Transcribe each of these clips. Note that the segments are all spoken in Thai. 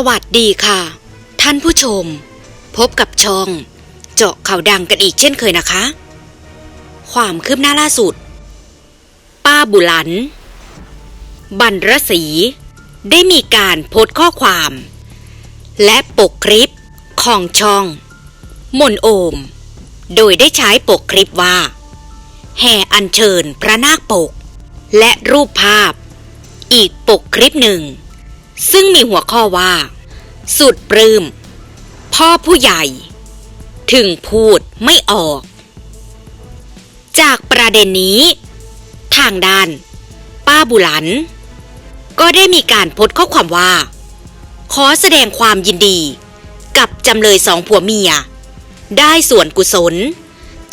สวัสดีค่ะ ท่านผู้ชม พบกับช่อง เจาะข่าวดังกันอีกเช่นเคยนะคะ ความคืบหน้าล่าสุด ป้าบุหลันบรรรศรีได้มีการโพสต์ข้อความ และปกคลิปของช่อง มนโอม โดยได้ใช้ปกคลิปว่า แห่อัญเชิญพระนาคปก และรูปภาพ อีกปกคลิปหนึ่งซึ่งมีหัวข้อว่า สุดปลื้ม พ่อผู้ใหญ่ ถึงพูดไม่ออก จากประเด็นนี้ ทางด้าน ป้าบุหลัน ก็ได้มีการโพสข้อความว่า ขอแสดงความยินดี กับจำเลยสองผัวเมีย ได้ส่วนกุศล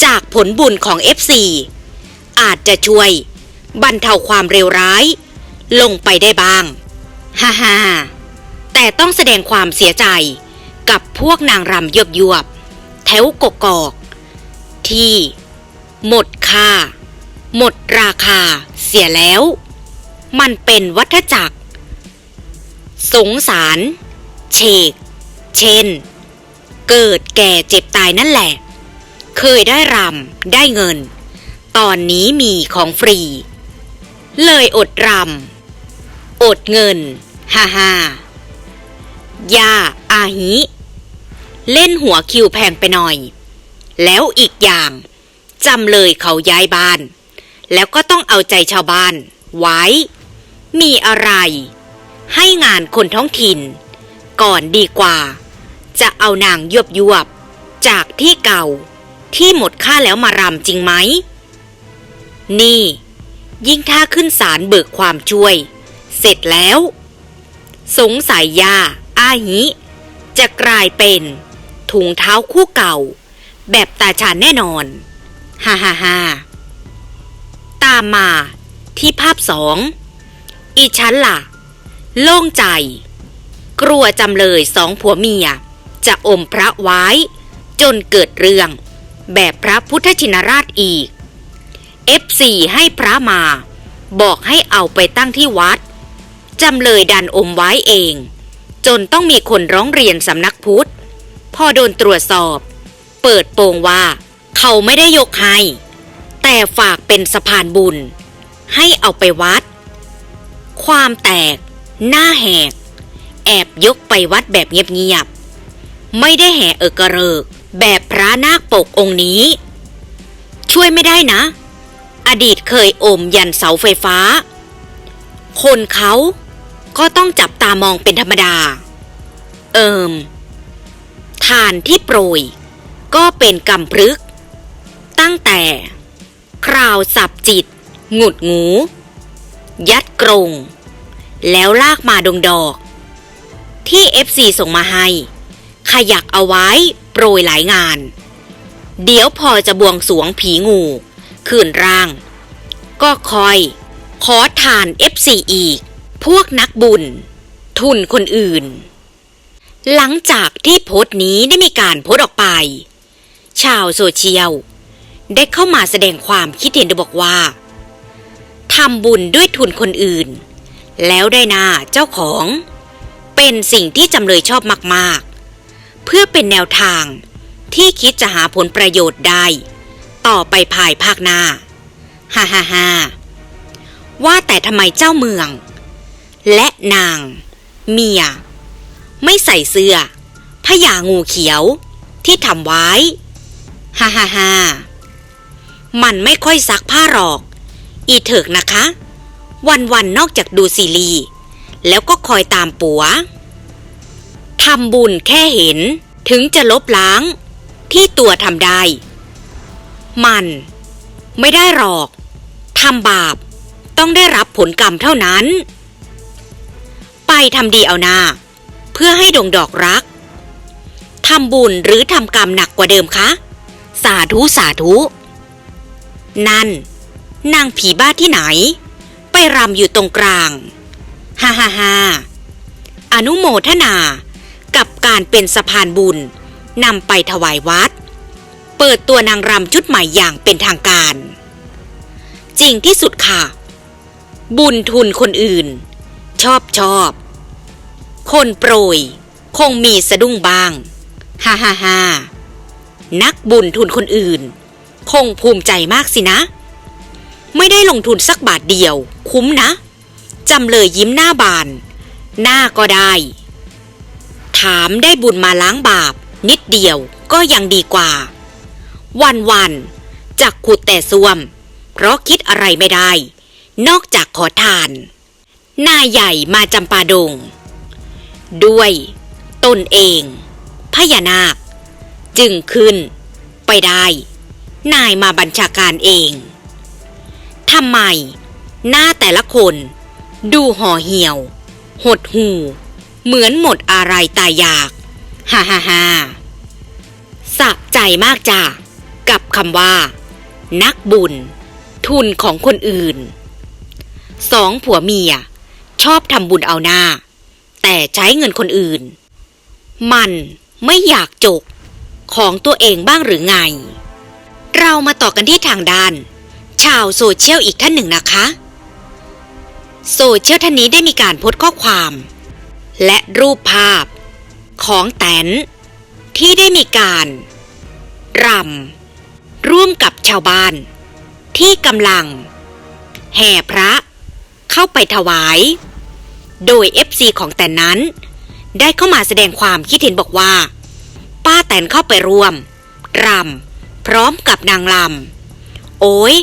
จากผลบุญของ FC อาจจะช่วย บรรเทาความเร็วร้าย ลงไปได้บ้าง ฮ่าฮ่า แต่ต้องแสดงความเสียใจกับพวกนางรำยบยวบแถวกกอก ที่ หมดค่า หมดราคา เสียแล้ว มันเป็นวัฏจักร สงสาร เชก เช่น เกิดแก่เจ็บตายนั่นแหละ เคยได้รำได้เงิน ตอนนี้มีของฟรี เลยอดรำอดเงิน ฮ่าฮ่า ยาอาหิเล่นหัวคิวแพงไปหน่อย แล้วอีกอย่างจำเลยเขาย้ายบ้าน แล้วก็ต้องเอาใจชาวบ้าน ไว้ มีอะไร ให้งานคนท้องถิ่น ก่อนดีกว่า จะเอานางยวบยวบจากที่เก่าที่หมดค่าแล้วมารำจริงไหม นี่ ยิ่งถ้าขึ้นศาลเบิกความช่วย เสร็จแล้ว สงสัยยา อาหิจะกลายเป็นถุงเท้าคู่เก่า แบบตาชานแน่นอน ฮ่าฮ่าฮ่าตามมาที่ภาพสองอีฉันล่ะ โล่งใจ กลัวจำเลยสองผัวเมีย จะอมพระไว้ จนเกิดเรื่องแบบพระพุทธชินราชอีก F4 ให้พระมา บอกให้เอาไปตั้งที่วัด จำเลยดันอมไว้เอง จนต้องมีคนร้องเรียนสำนักพุทธ พอโดนตรวจสอบ เปิดโปงว่า เขาไม่ได้ยกให้แต่ฝากเป็นสะพานบุญ ให้เอาไปวัด ความแตก หน้าแหก แอบยกไปวัดแบบเงียบๆไม่ได้แห่เอกระเริก แบบพระนาคปกองค์นี้ ช่วยไม่ได้นะ อดีตเคยอมยันเสาไฟฟ้า คนเขา ก็ต้องจับตามองเป็นธรรมดา เอิมทานที่โปรย ก็เป็นกำพรึก ตั้งแต่ คราวสับจิต หงุดหงู ยัดกรงแล้วลากมาดงดอก ที่ FC ส่งมาให้ ขยักเอาไว้โปรยหลายงาน เดี๋ยวพอจะบวงสรวงผีงูคืนร่าง ก็คอย ขอทาน FC อีก พวกนักบุญ ทุนคนอื่น หลังจากที่โพสต์นี้ได้มีการโพสต์ออกไป ชาวโซเชียลได้เข้ามาแสดงความคิดเห็นโดยบอกว่าทำบุญด้วยทุนคนอื่น แล้วได้หนาเจ้าของ เป็นสิ่งที่จำเลยชอบมาก ๆ เพื่อเป็นแนวทางที่คิดจะหาผลประโยชน์ได้ ต่อไปภายภาคหน้าฮ่าฮ่าฮ่าว่าแต่ทำไมเจ้าเมือง และนาง เมีย ไม่ใส่เสื้อพญางูเขียวที่ทำไว้ ฮ่าฮ่าฮ่ามันไม่ค่อยซักผ้าหรอก อีเถิกนะคะ วันวันๆนอกจากดูซีรีส์แล้วก็คอยตามปัวทำบุญแค่เห็นถึงจะลบล้าง ที่ตัวทำได้ มัน ไม่ได้หรอกทำบาปต้องได้รับผลกรรมเท่านั้น ทำดีเอานาเพื่อให้ดงดอกรักทำบุญหรือทำกรรมหนักกว่าเดิมคะ สาธุสาธุ นั่น นางผีบ้าที่ไหน ไปรำอยู่ตรงกลาง ฮ่าฮ่าฮ่าอนุโมทนา กับการเป็นสะพานบุญนำไปถวายวัด เปิดตัวนางรำชุดใหม่อย่างเป็นทางการ จริงที่สุดค่ะ บุญทุนคนอื่น ชอบชอบ คนโปรย คงมีสะดุ้งบ้าง ฮ่าฮ่าฮ่านักบุญทุนคนอื่น คงภูมิใจมากสินะ ไม่ได้ลงทุนสักบาทเดียว คุ้มนะจำเลยยิ้มหน้าบาน หน้าก็ได้ ถามได้บุญมาล้างบาป นิดเดียวก็ยังดีกว่า วันวันจากขุดแต่ซ่วม เพราะคิดอะไรไม่ได้ นอกจากขอทาน นายใหญ่มาจำปาดง ด้วยตนเอง พญานาค จึงขึ้น ไปได้ นายมาบัญชาการเองทำไม หน้าแต่ละคน ดูห่อเหี่ยว หดหู เหมือนหมดอะไรตายอยาก ฮ่าฮ่าฮ่าสะใจมากจ้ะกับคำว่า นักบุญ ทุนของคนอื่น สองผัวเมีย ชอบทำบุญเอาหน้า แต่ใช้เงินคนอื่น มันไม่อยากจกของตัวเองบ้างหรือไง เรามาต่อกันที่ทางด้าน ชาวโซเชียลอีกท่านหนึ่งนะคะ โซเชียลท่านนี้ได้มีการโพสต์ข้อความ และรูปภาพของแตนที่ได้มีการรำร่วมกับชาวบ้าน ที่กำลัง แห่พระเข้าไปถวาย โดย FC ของแตนนั้น ได้เข้ามาแสดงความคิดเห็นบอกว่า ป้าแตนเข้าไปร่วมรำพร้อมกับนางลำโอ้ย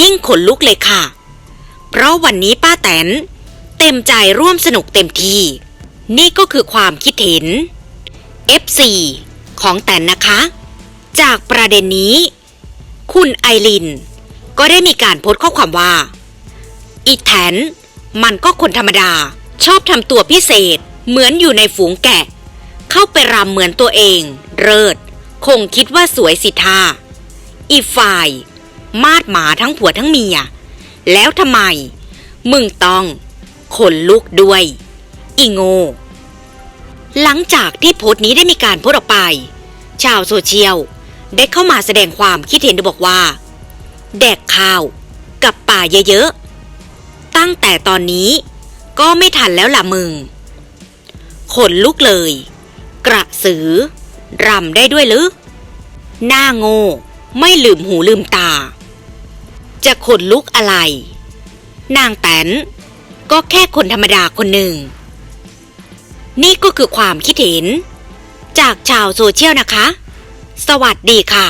ยิ่งขนลุกเลยค่ะ เพราะวันนี้ป้าแตน เต็มใจร่วมสนุกเต็มที่ นี่ก็คือความคิดเห็น F4 ของแตนนะคะ จากประเด็นนี้ คุณไอริน ก็ได้มีการโพสต์ข้อความว่า อีแทนมันก็คนธรรมดา ชอบทำตัวพิเศษ เหมือนอยู่ในฝูงแกะ เข้าไปรำเหมือนตัวเอง เริด คงคิดว่าสวยสิท่าอีฝ่าย มาดหมาทั้งผัวทั้งเมีย แล้วทำไม มึงต้องขนลุกด้วย อีโง่หลังจากที่โพสต์นี้ได้มีการโพสต์ออกไป ชาวโซเชียลได้เข้ามาแสดงความคิดเห็นโดยบอกว่า แดกข้าว กับป่าเยอะๆ ตั้งแต่ตอนนี้ ก็ไม่ทันแล้วล่ะมึง ขนลุกเลย กระสือ รำได้ด้วยหรือ หน้าโง่ ไม่ลืมหูลืมตา จะขนลุกอะไร นางแตนก็แค่คนธรรมดาคนหนึ่ง นี่ก็คือความคิดเห็น จากชาวโซเชียลนะคะ สวัสดีค่ะ